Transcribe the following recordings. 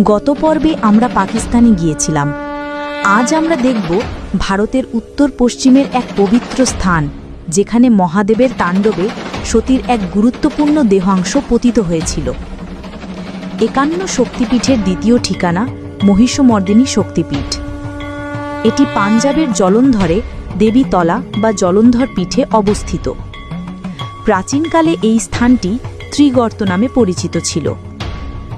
গত পর্বে আমরা পাকিস্তানে গিয়েছিলাম। আজ আমরা দেখব ভারতের উত্তর পশ্চিমের এক পবিত্র স্থান, যেখানে মহাদেবের তাণ্ডবে সতীর এক গুরুত্বপূর্ণ দেহাংশ পতিত হয়েছিল। একান্ন শক্তিপীঠের দ্বিতীয় ঠিকানা মহিষমর্দিনী শক্তিপীঠ। এটি পাঞ্জাবের জলন্ধরে দেবীতলা বা জলন্ধর পীঠে অবস্থিত। প্রাচীনকালে এই স্থানটি ত্রিগর্ত নামে পরিচিত ছিল।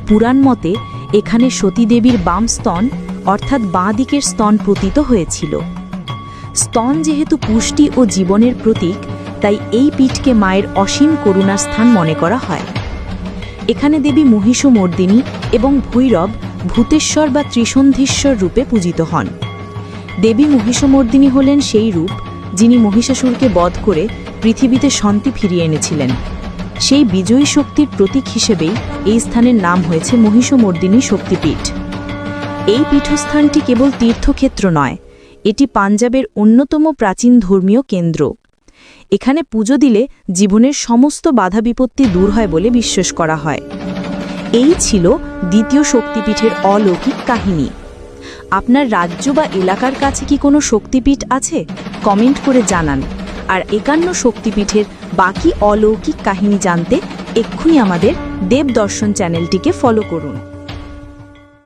পুরাণ মতে এখানে সতীদেবীর বাম স্তন, অর্থাৎ বাঁ দিকের স্তন প্রতীত হয়েছিল। স্তন যেহেতু পুষ্টি ও জীবনের প্রতীক, তাই এই পীঠকে মায়ের অসীম করুণার স্থান মনে করা হয়। এখানে দেবী মহিষমর্দিনী এবং ভৈরব ভূতেশ্বর বা ত্রিসন্ধিশ্বর রূপে পূজিত হন। দেবী মহিষমর্দিনী হলেন সেই রূপ যিনি মহিষাসুরকে বধ করে পৃথিবীতে শান্তি ফিরিয়ে এনেছিলেন। সেই বিজয়ী শক্তির প্রতীক হিসেবেই এই স্থানের নাম হয়েছে মহিষমর্দিনী শক্তিপীঠ। এই পীঠস্থানটি কেবল তীর্থক্ষেত্র নয়, এটি পাঞ্জাবের অন্যতম প্রাচীন ধর্মীয় কেন্দ্র। এখানে পুজো দিলে জীবনের সমস্ত বাধা বিপত্তি দূর হয় বলে বিশ্বাস করা হয়। এই ছিল দ্বিতীয় শক্তিপীঠের অলৌকিক কাহিনী। আপনার রাজ্য বা এলাকার কাছে কি কোনো শক্তিপীঠ আছে? কমেন্ট করে জানান। আর একান্ন শক্তিপীঠের বাকি অলৌকিক কাহিনী জানতে এক্ষুনি আমাদের দেবদর্শন চ্যানেলটিকে ফলো করুন।